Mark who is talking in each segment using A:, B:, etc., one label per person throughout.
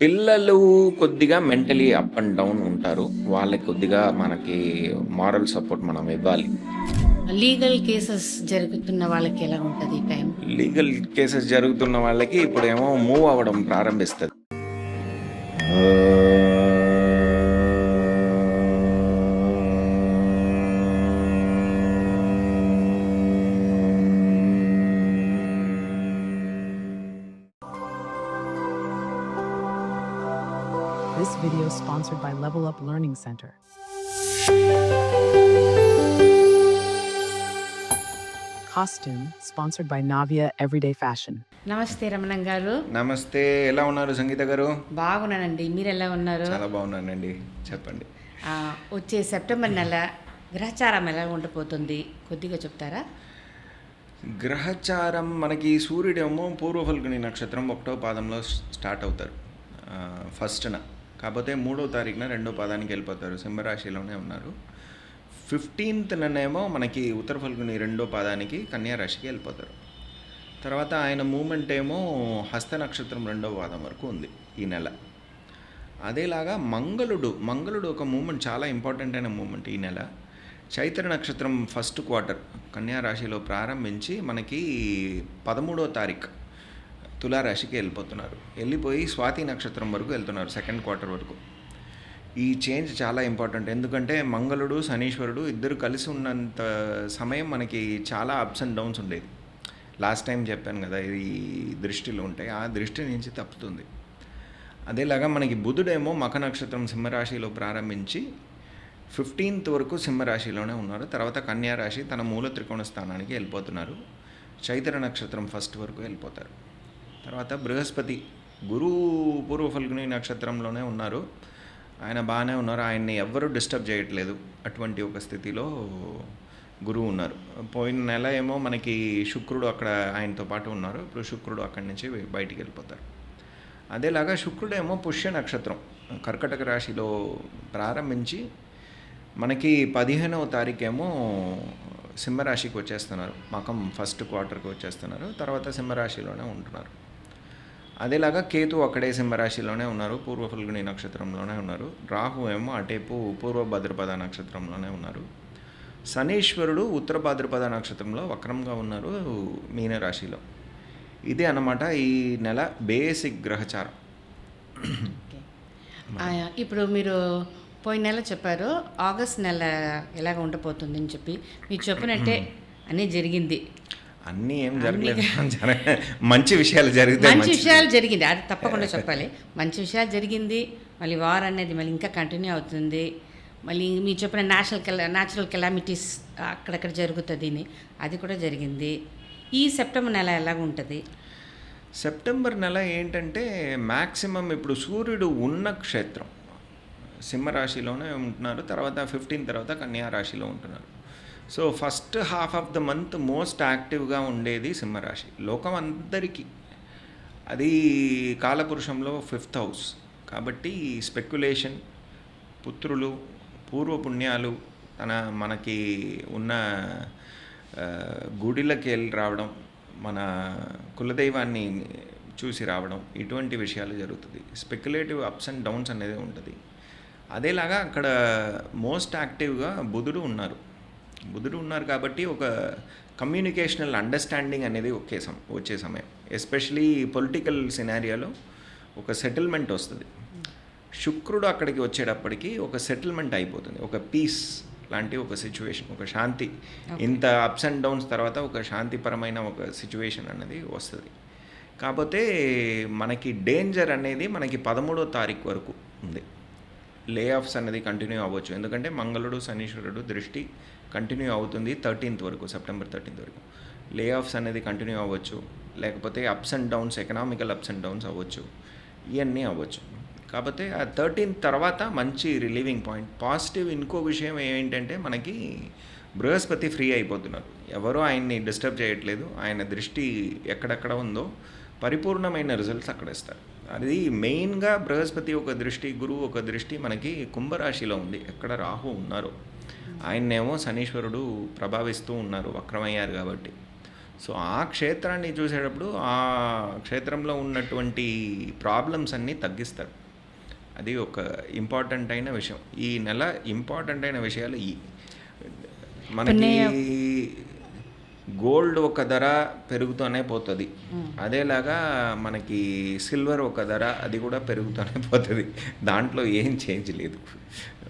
A: పిల్లలు కొద్దిగా mentally up and down ఉంటారు. వాళ్ళకి కొద్దిగా మనకి మారల్ సపోర్ట్ మనం ఇవ్వాలి.
B: లీగల్ కేసెస్ జరుగుతున్న వాళ్ళకి ఎలా ఉంటుంది ఈ టైం
A: లీగల్ కేసెస్ జరుగుతున్న వాళ్ళకి ఇప్పుడేమో మూవ్ అవ్వడం ప్రారంభిస్తుంది.
C: This video is sponsored by Level Up Learning Center. Costume sponsored by Navia Everyday Fashion.
B: నమస్తే రమణం గారు.
A: నమస్తే ఎలా ఉన్నారు సంగీత గారు?
B: బాగున్నానండి మీరు ఎలా ఉన్నారు?
A: చాలా బాగున్నానండి చెప్పండి.
B: ఆ, వచ్చే సెప్టెంబర్ నెల గ్రహచారం ఎలా ఉండబోతుంది కొద్దిగా చెప్తారా?
A: గ్రహచారం మనకి సూర్యుడేమో పూర్వ ఫల్గుని నక్షత్రం ఒకటో పాదంలో స్టార్ట్ అవుతారు. ఫస్ట్న. కాకపోతే మూడో తారీఖున రెండో పాదానికి వెళ్ళిపోతారు. సింహరాశిలోనే ఉన్నారు. ఫిఫ్టీన్త్ననేమో మనకి ఉత్తర ఫల్గుని రెండో పాదానికి కన్యారాశికి వెళ్ళిపోతారు. తర్వాత ఆయన మూమెంట్ ఏమో హస్త నక్షత్రం రెండో పాదం వరకు ఉంది ఈ నెల. అదేలాగా మంగళుడు మంగళుడు ఒక మూమెంట్ చాలా ఇంపార్టెంట్ అయిన మూమెంట్ ఈ నెల. చైత్ర నక్షత్రం ఫస్ట్ క్వార్టర్ కన్యా రాశిలో ప్రారంభించి మనకి పదమూడో తారీఖు తులారాశికి వెళ్ళిపోతున్నారు. వెళ్ళిపోయి స్వాతి నక్షత్రం వరకు వెళ్తున్నారు సెకండ్ క్వార్టర్ వరకు. ఈ చేంజ్ చాలా ఇంపార్టెంట్ ఎందుకంటే మంగళుడు శనీశ్వరుడు ఇద్దరు కలిసి ఉన్నంత సమయం మనకి చాలా అప్స్ అండ్ డౌన్స్ ఉండేది. లాస్ట్ టైం చెప్పాను కదా ఇది దృష్టిలో ఉంటాయి ఆ దృష్టి నుంచి తప్పుతుంది. అదేలాగా మనకి బుధుడేమో మఖ నక్షత్రం సింహరాశిలో ప్రారంభించి ఫిఫ్టీన్త్ వరకు సింహరాశిలోనే ఉన్నారు. తర్వాత కన్యారాశి తన మూల త్రికోణ స్థానానికి వెళ్ళిపోతున్నారు. చైత్ర నక్షత్రం ఫస్ట్ వరకు వెళ్ళిపోతారు. తర్వాత బృహస్పతి గురు పూర్వఫల్గుని నక్షత్రంలోనే ఉన్నారు. ఆయన బాగానే ఉన్నారు. ఆయన్ని ఎవ్వరూ డిస్టర్బ్ చేయట్లేదు. అటువంటి ఒక స్థితిలో గురువు ఉన్నారు. పోయిన నెల ఏమో మనకి శుక్రుడు అక్కడ ఆయనతో పాటు ఉన్నారు. ఇప్పుడు శుక్రుడు అక్కడి నుంచి బయటికి వెళ్ళిపోతారు. అదేలాగా శుక్రుడేమో పుష్య నక్షత్రం. కర్కటక రాశిలో ప్రారంభించి మనకి పదిహేనవ తారీఖేమో సింహరాశికి వచ్చేస్తున్నారు. మకం ఫస్ట్ క్వార్టర్కి వచ్చేస్తున్నారు. తర్వాత సింహరాశిలోనే ఉంటున్నారు. అదేలాగా కేతు అక్కడే సింహరాశిలోనే ఉన్నారు పూర్వ ఫల్గుని నక్షత్రంలోనే ఉన్నారు రాహు ఏమో అటేపు పూర్వ భద్రపద నక్షత్రంలోనే ఉన్నారు. శనీశ్వరుడు ఉత్తర భాద్రపద నక్షత్రంలో వక్రంగా ఉన్నారు మీనరాశిలో. ఇదే అన్నమాట ఈ నెల బేసిక్ గ్రహచారం.
B: ఇప్పుడు మీరు పోయిన నెల చెప్పారు ఆగస్ట్ నెల ఎలాగ ఉండబోతుంది అని చెప్పి. మీరు చెప్పినట్టే అన్నీ జరిగింది.
A: అన్నీ ఏం జరగలేదు. జరగ- మంచి విషయాలు జరిగితే
B: మంచి. విషయాలు జరిగింది. అది తప్పకుండా చెప్పాలి. మంచి విషయాలు జరిగింది. మళ్ళీ వార్ అనేది మళ్ళీ ఇంకా కంటిన్యూ అవుతుంది. మళ్ళీ మీరు చెప్పిన నేషనల్ కెలా న్యాచురల్ కెలామిటీస్ అక్కడక్కడ జరుగుతుంది అని అది కూడా జరిగింది. ఈ సెప్టెంబర్ నెల ఎలాగ ఉంటుంది?
A: సెప్టెంబర్ నెల ఏంటంటే మ్యాక్సిమం ఇప్పుడు సూర్యుడు ఉన్న క్షేత్రం సింహరాశిలోనే ఉంటున్నారు. తర్వాత ఫిఫ్టీన్ తర్వాత కన్యా రాశిలో ఉంటున్నారు. So first half of the month most యాక్టివ్గా ఉండేది సింహరాశి. లోకం అందరికీ. అది కాలపురుషంలో ఫిఫ్త్ హౌస్ కాబట్టి స్పెక్యులేషన్ పుత్రులు పూర్వపుణ్యాలు తన మనకి ఉన్న గుడిలకి వెళ్ళి రావడం మన కులదైవాన్ని చూసి రావడం ఇటువంటి విషయాలు జరుగుతుంది. స్పెక్యులేటివ్ అప్స్ అండ్ డౌన్స్ అనేది ఉంటుంది. అదేలాగా అక్కడ మోస్ట్ యాక్టివ్గా బుధుడు ఉన్నారు. బుధుడు ఉన్నారు కాబట్టి ఒక కమ్యూనికేషనల్ అండర్స్టాండింగ్ అనేది ఒకే సమ వచ్చే సమయం. ఎస్పెషలీ పొలిటికల్ సినారియాలో ఒక సెటిల్మెంట్ వస్తుంది. శుక్రుడు అక్కడికి వచ్చేటప్పటికి ఒక సెటిల్మెంట్ అయిపోతుంది. ఒక పీస్ లాంటి ఒక సిచ్యువేషన్ ఒక శాంతి. ఇంత అప్స్ అండ్ డౌన్స్ తర్వాత ఒక శాంతిపరమైన ఒక సిచ్యువేషన్ అనేది వస్తుంది. కాకపోతే మనకి డేంజర్ అనేది మనకి పదమూడో తారీఖు వరకు ఉంది. లే ఆఫ్స్ అనేది కంటిన్యూ అవ్వచ్చు. ఎందుకంటే మంగళుడు శనీశ్వరుడు దృష్టి కంటిన్యూ అవుతుంది థర్టీన్త్ వరకు సెప్టెంబర్ థర్టీన్త్ వరకు. లే ఆఫ్స్ అనేది కంటిన్యూ అవ్వచ్చు. లేకపోతే ups and downs economical ups and downs అవ్వచ్చు. ఇవన్నీ అవ్వచ్చు. కాకపోతే ఆ థర్టీన్త్ తర్వాత మంచి రిలీవింగ్ పాయింట్ పాజిటివ్ ఇంకో విషయం ఏంటంటే మనకి బృహస్పతి ఫ్రీ అయిపోతున్నారు. ఎవరూ ఆయన్ని డిస్టర్బ్ చేయట్లేదు. ఆయన దృష్టి ఎక్కడెక్కడ ఉందో పరిపూర్ణమైన రిజల్ట్స్ అక్కడ ఇస్తారు. అది మెయిన్గా బృహస్పతి ఒక దృష్టి గురువు ఒక దృష్టి మనకి కుంభరాశిలో ఉంది. ఎక్కడ రాహు ఉన్నారో. ఆయన్నేమో శనీశ్వరుడు ప్రభావిస్తూ ఉన్నారు వక్రమయ్యారు కాబట్టి. సో ఆ క్షేత్రాన్ని చూసేటప్పుడు ఆ క్షేత్రంలో ఉన్నటువంటి ప్రాబ్లమ్స్ అన్నీ తగ్గిస్తారు. అది ఒక ఇంపార్టెంట్ అయిన విషయం. ఈ నెల ఇంపార్టెంట్ అయిన విషయాలు ఈ. మనకి గోల్డ్ ఒక ధర పెరుగుతూనే పోతుంది. అదేలాగా మనకి సిల్వర్ ఒక ధర అది కూడా పెరుగుతూనే పోతుంది. దాంట్లో ఏం చేంజ్ లేదు.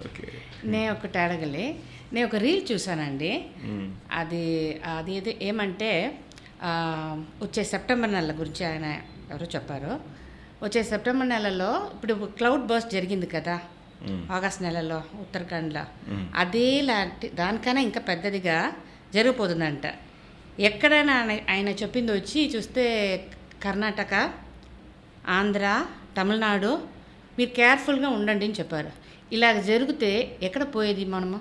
A: ఓకే.
B: నేను ఒకటి అడగలే. నేను ఒక రీల్ చూసానండి. అది అది ఏది ఏమంటే వచ్చే సెప్టెంబర్ నెల గురించి ఆయన ఎవరో చెప్పారు. వచ్చే సెప్టెంబర్ నెలలో ఇప్పుడు క్లౌడ్ బర్స్ట్ జరిగింది కదా. ఆగస్ట్ నెలలో ఉత్తరాఖండ్లో. అదే లాంటి దానికన్నా ఇంకా పెద్దదిగా జరిగిపోతుందంట ఎక్కడైనా ఆయన- చెప్పింది వచ్చి చూస్తే కర్ణాటక ఆంధ్ర తమిళనాడు మీరు కేర్ఫుల్గా ఉండండి అని చెప్పారు. ఇలాగ జరిగితే ఎక్కడ పోయేది మనము?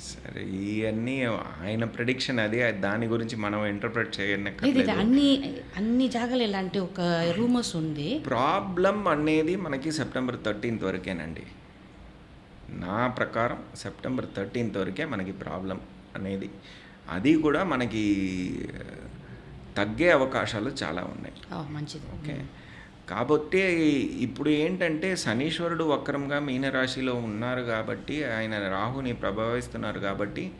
A: సరే ఇవన్నీ ఆయన ప్రిడిక్షన్ అది దాని గురించి మనం ఇంటర్ప్రిట్ చేయనక్కర్లేదు.
B: అన్ని అన్ని జాగాలు ఇలాంటి ఒక రూమర్స్ ఉంది.
A: ప్రాబ్లం అనేది మనకి సెప్టెంబర్ థర్టీన్త్ వరకేనండి. నా ప్రకారం సెప్టెంబర్ థర్టీన్త్ వరకే మనకి ప్రాబ్లం అనేది. అది కూడా మనకి తగ్గే అవకాశాలు చాలా ఉన్నాయి.
B: మంచిది.
A: ఓకే. కాబట్టి ఇప్పుడు ఏంటంటే శనీశ్వరుడు వక్రంగా మీనరాశిలో ఉన్నారు కాబట్టి ఆయన రాహుని ప్రభావిస్తున్నారు కాబట్టి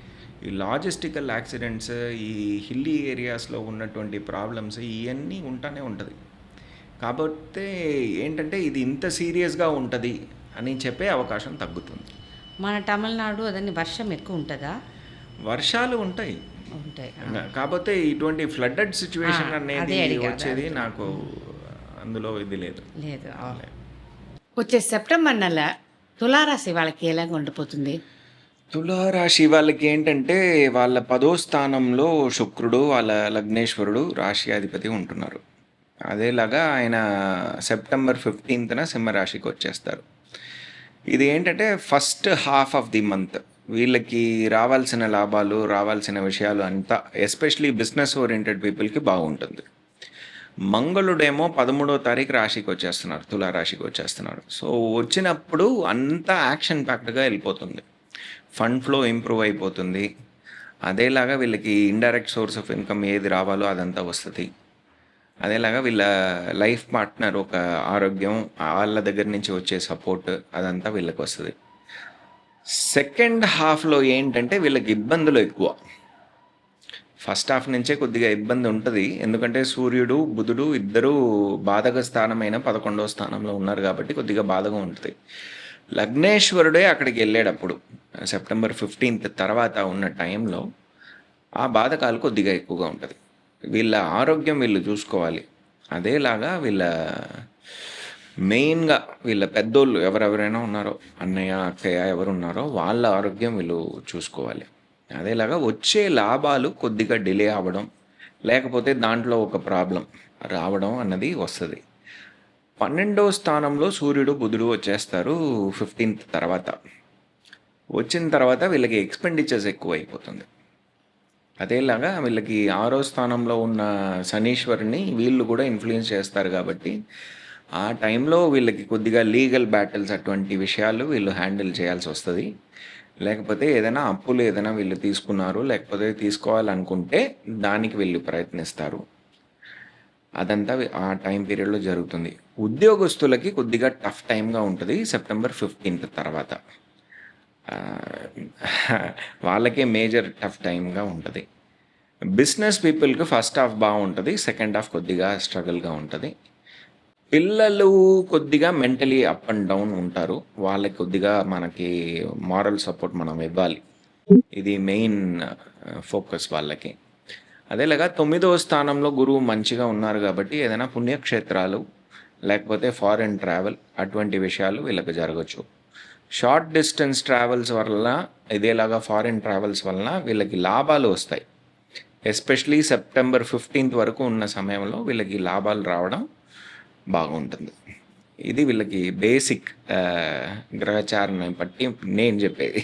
A: ఈ లాజిస్టికల్ యాక్సిడెంట్స్ ఈ హిల్లీ ఏరియాస్లో ఉన్నటువంటి ప్రాబ్లమ్స్ ఇవన్నీ ఉంటానే ఉంటుంది. కాబట్టి ఏంటంటే ఇది ఇంత సీరియస్గా ఉంటుంది అని చెప్పే అవకాశం తగ్గుతుంది.
B: మన తమిళనాడు అదని వర్షం ఎక్కువ ఉంటుందా?
A: వర్షాలు ఉంటాయి.
B: ఉంటాయి.
A: కాకపోతే ఇటువంటి ఫ్లడ్డెడ్ సిచ్యువేషన్ అనేది వచ్చేది నాకు అందులో ఇది లేదు.
B: లేదు. వచ్చే సెప్టెంబర్ నెల తులారాశి వాళ్ళకి ఎలాగ ఉండిపోతుంది?
A: తులారాశి వాళ్ళకి ఏంటంటే వాళ్ళ పదో స్థానంలో శుక్రుడు వాళ్ళ లగ్నేశ్వరుడు రాశి అధిపతి ఉంటున్నారు. అదేలాగా ఆయన సెప్టెంబర్ ఫిఫ్టీన్త్న సింహరాశికి వచ్చేస్తారు. ఇది ఏంటంటే first half of the month. వీళ్ళకి రావాల్సిన లాభాలు రావాల్సిన విషయాలు అంతా ఎస్పెషలీ బిజినెస్ ఓరియంటెడ్ పీపుల్కి బాగుంటుంది. మంగళుడేమో పదమూడో తారీఖు రాశికి వచ్చేస్తున్నారు తులారాశికి వచ్చేస్తున్నారు. సో వచ్చినప్పుడు అంతా యాక్షన్ ప్యాక్డ్గా వెళ్ళిపోతుంది. ఫండ్ ఫ్లో ఇంప్రూవ్ అయిపోతుంది. అదేలాగా వీళ్ళకి ఇండైరెక్ట్ సోర్స్ ఆఫ్ ఇన్కమ్ ఏది రావాలో అదంతా వస్తుంది. అదేలాగా వీళ్ళ లైఫ్ పార్ట్నర్ ఒక ఆరోగ్యం వాళ్ళ దగ్గర నుంచి వచ్చే సపోర్ట్ అదంతా వీళ్ళకి వస్తుంది. సెకండ్ హాఫ్లో ఏంటంటే వీళ్ళకి ఇబ్బందులు ఎక్కువ. ఫస్ట్ హాఫ్ నుంచే కొద్దిగా ఇబ్బంది ఉంటుంది. ఎందుకంటే సూర్యుడు బుధుడు ఇద్దరూ బాధక స్థానమైన పదకొండవ స్థానంలో ఉన్నారు కాబట్టి కొద్దిగా బాధగా ఉంటుంది. లగ్నేశ్వరుడే అక్కడికి వెళ్ళేటప్పుడు సెప్టెంబర్ ఫిఫ్టీన్త్ తర్వాత ఉన్న టైంలో ఆ బాధకాలు కొద్దిగా ఎక్కువగా ఉంటుంది. వీళ్ళ ఆరోగ్యం వీళ్ళు చూసుకోవాలి. అదేలాగా వీళ్ళ మెయిన్గా వీళ్ళ పెద్దోళ్ళు ఎవరెవరైనా ఉన్నారో అన్నయ్య అక్కయ్య ఎవరు ఉన్నారో వాళ్ళ ఆరోగ్యం వీళ్ళు చూసుకోవాలి. అదేలాగా వచ్చే లాభాలు కొద్దిగా డిలే అవ్వడం లేకపోతే దాంట్లో ఒక ప్రాబ్లం రావడం అన్నది వస్తుంది. పన్నెండో స్థానంలో సూర్యుడు బుధుడు వచ్చేస్తారు ఫిఫ్టీన్త్ తర్వాత. వచ్చిన తర్వాత వీళ్ళకి ఎక్స్పెండిచర్స్ ఎక్కువ అయిపోతుంది అదేలాగా వీళ్ళకి ఆరో స్థానంలో ఉన్న శనీశ్వరుని వీళ్ళు కూడా ఇన్ఫ్లుయెన్స్ చేస్తారు కాబట్టి ఆ టైంలో వీళ్ళకి కొద్దిగా లీగల్ బ్యాటిల్స్ అటువంటి విషయాలు వీళ్ళు హ్యాండిల్ చేయాల్సి వస్తుంది. లేకపోతే ఏదైనా అప్పులు ఏదైనా వీళ్ళు తీసుకున్నారు లేకపోతే తీసుకోవాలనుకుంటే దానికి వీళ్ళు ప్రయత్నిస్తారు. అదంతా ఆ టైం పీరియడ్లో జరుగుతుంది. ఉద్యోగస్తులకి కొద్దిగా టఫ్ టైంగా ఉంటుంది సెప్టెంబర్ ఫిఫ్టీన్త్ తర్వాత. వాళ్ళకే మేజర్ టఫ్ టైంగా ఉంటుంది. బిజినెస్ పీపుల్కి ఫస్ట్ హాఫ్ బాగుంటుంది సెకండ్ హాఫ్ కొద్దిగా స్ట్రగుల్గా ఉంటుంది. పిల్లలు కొద్దిగా మెంటలీ అప్ అండ్ డౌన్ ఉంటారు. వాళ్ళకి కొద్దిగా మనకి మారల్ సపోర్ట్ మనం ఇవ్వాలి. ఇది మెయిన్ ఫోకస్ వాళ్ళకి. అదేలాగా తొమ్మిదవ స్థానంలో గురువు మంచిగా ఉన్నారు కాబట్టి ఏదైనా పుణ్యక్షేత్రాలు లేకపోతే ఫారిన్ ట్రావెల్ అటువంటి విషయాలు వీళ్ళకి జరగచ్చు. షార్ట్ డిస్టెన్స్ ట్రావెల్స్ వల్ల ఇదేలాగా ఫారిన్ ట్రావెల్స్ వలన వీళ్ళకి లాభాలు వస్తాయి. ఎస్పెషలీ సెప్టెంబర్ ఫిఫ్టీన్త్ వరకు ఉన్న సమయంలో వీళ్ళకి లాభాలు రావడం బాగుంటుంది. ఇది వీళ్ళకి బేసిక్ గ్రహచారణ బట్టి నేను చెప్పేది.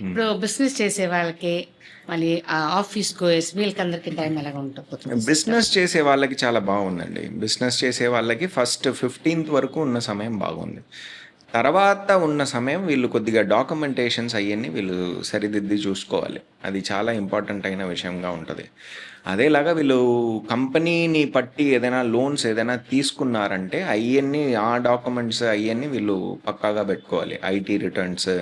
B: ఇప్పుడు బిజినెస్ చేసే వాళ్ళకి మళ్ళీ ఆఫీస్ గోయర్స్ వీళ్ళకందరికీ టైం ఎలాగ ఉంటుంది
A: బిజినెస్ చేసే వాళ్ళకి చాలా బాగుందండి. బిజినెస్ చేసే వాళ్ళకి ఫస్ట్ ఫిఫ్టీన్త్ వరకు ఉన్న సమయం బాగుంది. తర్వాత ఉన్న సమయం వీళ్ళు కొద్దిగా డాక్యుమెంటేషన్స్ అవన్నీ వీళ్ళు సరిదిద్ది చూసుకోవాలి. అది చాలా ఇంపార్టెంట్ అయిన విషయంగా ఉంటుంది. అదేలాగా వీళ్ళు కంపెనీని పట్టి ఏదైనా లోన్స్ ఏదైనా తీసుకున్నారంటే అవన్నీ ఆ డాక్యుమెంట్స్ అవన్నీ వీళ్ళు పక్కాగా పెట్టుకోవాలి. ఐటీ రిటర్న్స్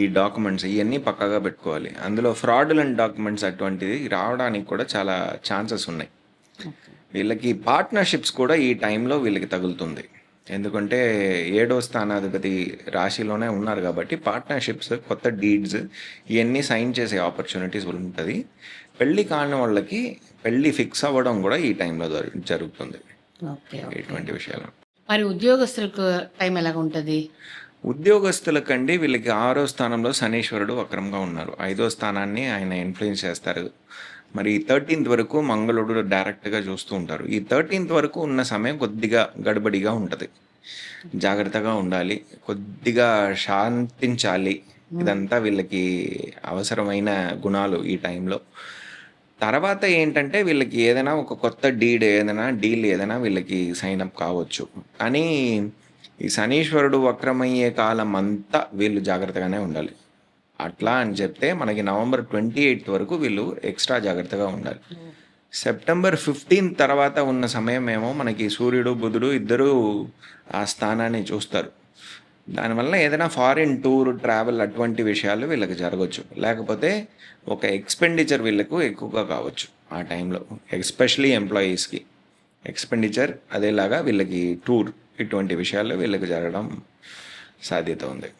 A: ఈ డాక్యుమెంట్స్ ఇవన్నీ పక్కాగా పెట్టుకోవాలి. అందులో ఫ్రాడులెంట్ డాక్యుమెంట్స్ అటువంటిది రావడానికి కూడా చాలా ఛాన్సెస్ ఉన్నాయి. వీళ్ళకి పార్ట్నర్షిప్స్ కూడా ఈ టైంలో వీళ్ళకి తగులుతుంది. ఎందుకంటే ఏడో స్థానాధిపతి రాశిలోనే ఉన్నారు కాబట్టి పార్ట్నర్షిప్స్ కొత్త డీడ్స్ ఇవన్నీ సైన్ చేసే ఆపర్చునిటీస్ ఉంటుంది. పెళ్ళి కాని వాళ్ళకి పెళ్ళి ఫిక్స్ అవ్వడం కూడా ఈ టైంలో జరు- జరుగుతుంది. ఇటువంటి విషయాలు.
B: మరి ఉద్యోగస్తులకు టైం ఎలాగ ఉంటుంది?
A: ఉద్యోగస్తులకండి వీళ్ళకి ఆరో స్థానంలో శనీశ్వరుడు వక్రంగా ఉన్నారు. ఐదో స్థానాన్ని ఆయన ఇన్ఫ్లుయెన్స్ చేస్తారు. మరి థర్టీన్త్ వరకు మంగళుడు డైరెక్ట్గా చూస్తూ ఉంటారు. ఈ థర్టీన్త్ వరకు ఉన్న సమయం కొద్దిగా గడబడిగా ఉంటుంది. జాగ్రత్తగా ఉండాలి. కొద్దిగా శాంతించాలి. ఇదంతా వీళ్ళకి అవసరమైన గుణాలు ఈ టైంలో. తర్వాత ఏంటంటే వీళ్ళకి ఏదైనా ఒక కొత్త డీడ్ ఏదైనా డీల్ ఏదైనా వీళ్ళకి సైన్ అప్ కావచ్చు. కానీ ఈ శనీశ్వరుడు వక్రమయ్యే కాలం అంతా వీళ్ళు జాగ్రత్తగానే ఉండాలి. అట్లా అని చెప్తే మనకి నవంబర్ ట్వంటీ ఎయిత్ వరకు వీళ్ళు ఎక్స్ట్రా జాగ్రత్తగా ఉండాలి. సెప్టెంబర్ ఫిఫ్టీన్ తర్వాత ఉన్న సమయం ఏమో మనకి సూర్యుడు బుధుడు ఇద్దరు ఆ స్థానాన్ని చూస్తారు. దానివల్ల ఏదైనా ఫారిన్ టూర్ ట్రావెల్ అటువంటి విషయాలు వీళ్ళకి జరగవచ్చు లేకపోతే ఒక ఎక్స్పెండిచర్ వీళ్ళకు ఎక్కువగా కావచ్చు ఆ టైంలో. ఎస్పెషలీ ఎంప్లాయీస్కి ఎక్స్పెండిచర్ అదేలాగా వీళ్ళకి టూర్ ఇటువంటి విషయాలు వీళ్ళకి జరగడం సాధ్యత ఉంది.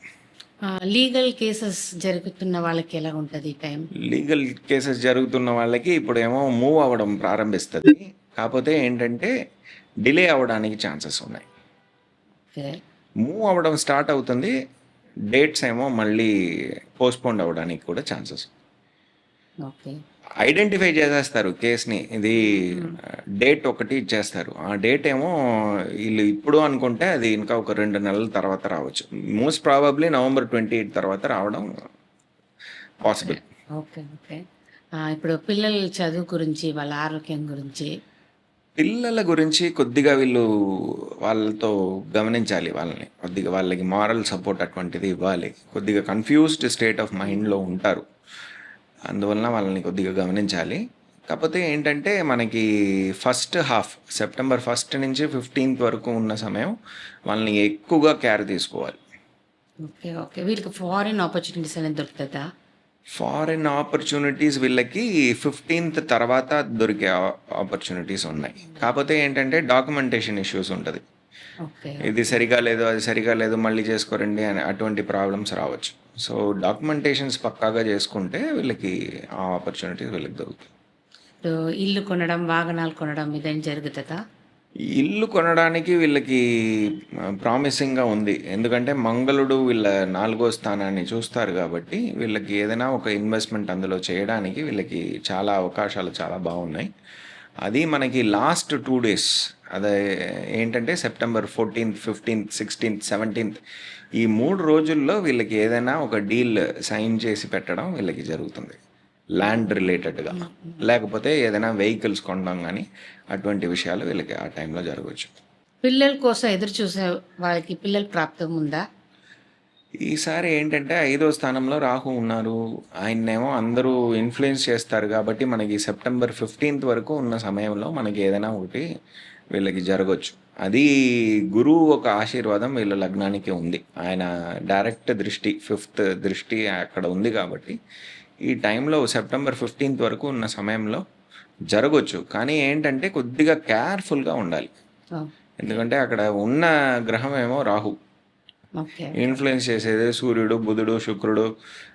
B: లీగల్ కేసెస్ జరుగుతున్న వాళ్ళకి ఎలా ఉంటుంది ఈ టైం
A: లీగల్ కేసెస్ జరుగుతున్న వాళ్ళకి ఇప్పుడు ఏమో మూవ్ అవ్వడం ప్రారంభిస్తుంది. కాకపోతే ఏంటంటే డిలే అవ్వడానికి ఛాన్సెస్ ఉన్నాయి. మూవ్ అవ్వడం స్టార్ట్ అవుతుంది. డేట్స్ ఏమో మళ్ళీ పోస్ట్పోన్ అవ్వడానికి కూడా ఛాన్సెస్
B: ఓకే
A: ఐడెంటిఫై చేసేస్తారు కేస్ని. ఇది డేట్ ఒకటి ఇచ్చేస్తారు. ఆ డేట్ ఏమో వీళ్ళు ఇప్పుడు అనుకుంటే అది ఇంకా ఒక రెండు నెలల తర్వాత రావచ్చు. Most probably November twenty eight తర్వాత రావడం పాసిబుల్.
B: ఓకే ఓకే ఇప్పుడు పిల్లల చదువు గురించి వాళ్ళ ఆరోగ్యం గురించి.
A: పిల్లల గురించి కొద్దిగా వీళ్ళు వాళ్ళతో గమనించాలి వాళ్ళని. కొద్దిగా వాళ్ళకి మారల్ సపోర్ట్ అటువంటిది ఇవ్వాలి. కొద్దిగా కన్ఫ్యూజ్డ్ స్టేట్ ఆఫ్ మైండ్లో ఉంటారు. అందువలన వాళ్ళని కొద్దిగా గమనించాలి. కాకపోతే ఏంటంటే మనకి ఫస్ట్ హాఫ్ సెప్టెంబర్ ఫస్ట్ నుంచి ఫిఫ్టీన్త్ వరకు ఉన్న సమయం వాళ్ళని ఎక్కువగా కేర్ తీసుకోవాలి.
B: Okay okay. వీళ్ళకి ఫారిన్ ఆపర్చునిటీస్ అనేది దొరుకుతుందా
A: ఫారిన్ ఆపర్చునిటీస్ వీళ్ళకి ఫిఫ్టీన్త్ తర్వాత దొరికే ఆపర్చునిటీస్ ఉన్నాయి. కాకపోతే ఏంటంటే డాక్యుమెంటేషన్ ఇష్యూస్ ఉంటుంది.
B: ఓకే
A: ఇది సరిగా లేదు అది సరిగా లేదు మళ్ళీ చేసుకోరండి అని అటువంటి ప్రాబ్లమ్స్ రావచ్చు. సో డాక్యుమెంటేషన్స్ పక్కాగా చేసుకుంటే వీళ్ళకి ఆ ఆపర్చునిటీస్ వీళ్ళకి
B: ఇప్పుడు ఇల్లు కొనడం వాహనాలు కొనడం ఇదేం జరుగుతుందా?
A: ఇల్లు కొనడానికి వీళ్ళకి ప్రామిసింగ్గా ఉంది. ఎందుకంటే మంగళుడు వీళ్ళ నాలుగో స్థానాన్ని చూస్తారు కాబట్టి వీళ్ళకి ఏదైనా ఒక ఇన్వెస్ట్మెంట్ అందులో చేయడానికి వీళ్ళకి చాలా అవకాశాలు చాలా బాగున్నాయి. అది మనకి లాస్ట్ టూ డేస్ అదే ఏంటంటే September fourteenth fifteenth sixteenth seventeenth ఈ మూడు రోజుల్లో వీళ్ళకి ఏదైనా ఒక డీల్ సైన్ చేసి పెట్టడం వీళ్ళకి జరుగుతుంది. ల్యాండ్ రిలేటెడ్గా లేకపోతే ఏదైనా వెహికల్స్ కొనడం కానీ అటువంటి విషయాలు వీళ్ళకి ఆ టైంలో జరగవచ్చు.
B: పిల్లల కోసం ఎదురు చూసే వాళ్ళకి పిల్లల ప్రాప్తం ఉందా?
A: ఈసారి ఏంటంటే ఐదో స్థానంలో రాహు ఉన్నారు. ఆయన్నేమో అందరూ ఇన్ఫ్లుయెన్స్ చేస్తారు కాబట్టి మనకి సెప్టెంబర్ ఫిఫ్టీన్త్ వరకు ఉన్న సమయంలో మనకి ఏదైనా ఒకటి వీళ్ళకి జరగవచ్చు అది గురువు ఒక ఆశీర్వాదం వీళ్ళ లగ్నానికి ఉంది. ఆయన డైరెక్ట్ దృష్టి ఫిఫ్త్ దృష్టి అక్కడ ఉంది కాబట్టి ఈ టైంలో సెప్టెంబర్ ఫిఫ్టీన్త్ వరకు ఉన్న సమయంలో జరగవచ్చు కానీ ఏంటంటే కొద్దిగా కేర్ఫుల్గా ఉండాలి. ఎందుకంటే అక్కడ ఉన్న గ్రహం ఏమో రాహు. ఇన్ఫ్లుయెన్స్ చేసేది సూర్యుడు బుధుడు శుక్రుడు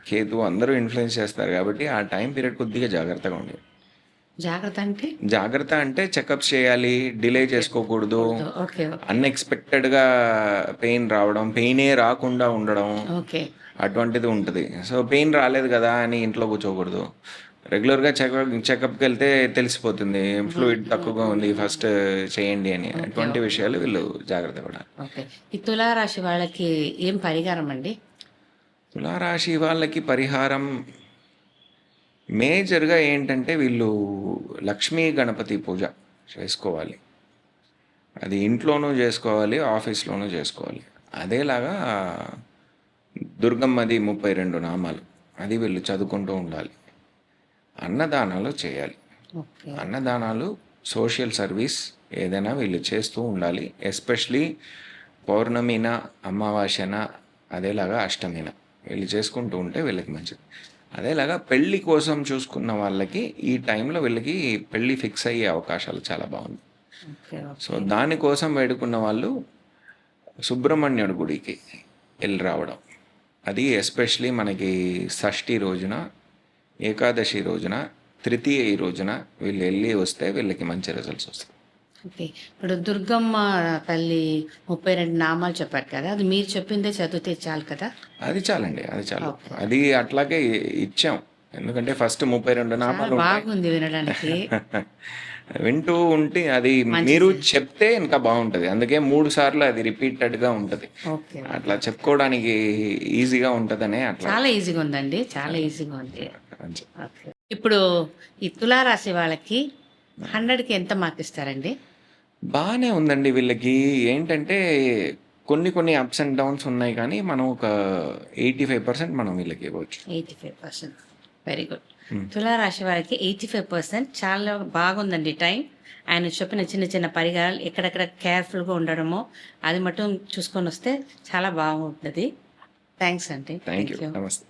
A: కేతు అందరూ ఇన్ఫ్లుయెన్స్ చేస్తారు కాబట్టి ఆ టైం పీరియడ్ కొద్దిగా జాగ్రత్తగా ఉండేది
B: జాగ్రత్త అంటే?
A: జాగ్రత్త అంటే చెకప్స్ చేయాలి డిలే చేసుకోకూడదు
B: ఓకే
A: అన్ఎక్స్పెక్టెడ్గా పెయిన్ రావడం పెయినే రాకుండా ఉండడం అటువంటిది ఉంటుంది. సో పెయిన్ రాలేదు కదా అని ఇంట్లో కూర్చోకూడదు. రెగ్యులర్గా చెకప్ చెకప్కి వెళ్తే తెలిసిపోతుంది ఫ్లూయిడ్ తక్కువగా ఉంది ఫస్ట్ చేయండి అని. అటువంటి విషయాలు వీళ్ళు జాగ్రత్త పడాలి.
B: ఓకే. ఈ తులారాశి వాళ్ళకి ఏం పరిహారం అండి?
A: తులారాశి వాళ్ళకి పరిహారం మేజర్గా ఏంటంటే వీళ్ళు లక్ష్మీ గణపతి పూజ చేసుకోవాలి. అది ఇంట్లోనూ చేసుకోవాలి ఆఫీస్లోనూ చేసుకోవాలి. అదేలాగా దుర్గమ్మది ముప్పై రెండు నామాలు. అది వీళ్ళు చదువుకుంటూ ఉండాలి. అన్నదానాలు చేయాలి. అన్నదానాలు సోషల్ సర్వీస్ ఏదైనా వీళ్ళు చేస్తూ ఉండాలి. ఎస్పెషలీ పౌర్ణమిన అమావాస్యన అదేలాగా అష్టమిన వీళ్ళు చేసుకుంటూ ఉంటే వీళ్ళకి మంచిది. అదేలాగా పెళ్ళి కోసం చూసుకున్న వాళ్ళకి ఈ టైంలో వీళ్ళకి పెళ్ళి ఫిక్స్ అయ్యే అవకాశాలు చాలా బాగుంది. సో దానికోసం వేడుకున్న వాళ్ళు సుబ్రహ్మణ్యుడి గుడికి వెళ్ళి రావడం. అది ఎస్పెషలీ మనకి షష్ఠి రోజున ఏకాదశి రోజున తృతీయ ఈ రోజున వీళ్ళు వెళ్ళి వస్తే వీళ్ళకి మంచి రిజల్ట్స్ వస్తాయి.
B: ఓకే. ఇప్పుడు దుర్గమ్మ తల్లి ముప్పై రెండు నామాలు చెప్పారు కదా అది మీరు చెప్పిందే చదివితే చాలు కదా?
A: అది చాలండి అది చాలు. అది అట్లాగే ఇచ్చాం. ఎందుకంటే ఫస్ట్ ముప్పై రెండు నామాలు.
B: బాగుంది వినడానికి.
A: వింటూ ఉంటే అది మీరు చెప్తే ఇంకా బాగుంటుంది. అందుకే మూడు సార్లు అది రిపీటెడ్గా ఉంటుంది.
B: ఓకే.
A: అట్లా చెప్పుకోవడానికి ఈజీగా ఉంటుందనే అట్లా.
B: చాలా ఈజీగా ఉందండి చాలా ఈజీగా ఉంది. ఇప్పుడు ఈ తులారాశి వాళ్ళకి హండ్రెడ్కి ఎంత మార్క్ ఇస్తారండి?
A: బాగానే ఉందండి వీళ్ళకి. ఏంటంటే కొన్ని కొన్ని అప్స్ అండ్ డౌన్స్ ఉన్నాయి కానీ మనం ఒక ఎయిటీ ఫైవ్ పర్సెంట్ మనం వీళ్ళకి ఇవ్వచ్చు.
B: Eighty five percent. Very good తులారాశి వారికి ఎయిటీ ఫైవ్ పర్సెంట్ చాలా బాగుందండి టైం. ఆయన చెప్పిన చిన్న చిన్న పరిహారాలు ఎక్కడెక్కడ కేర్ఫుల్గా ఉండడమో అది మటు చూసుకొని వస్తే చాలా బాగుంటుంది. థ్యాంక్స్ అండి.
A: థ్యాంక్ యూ నమస్తే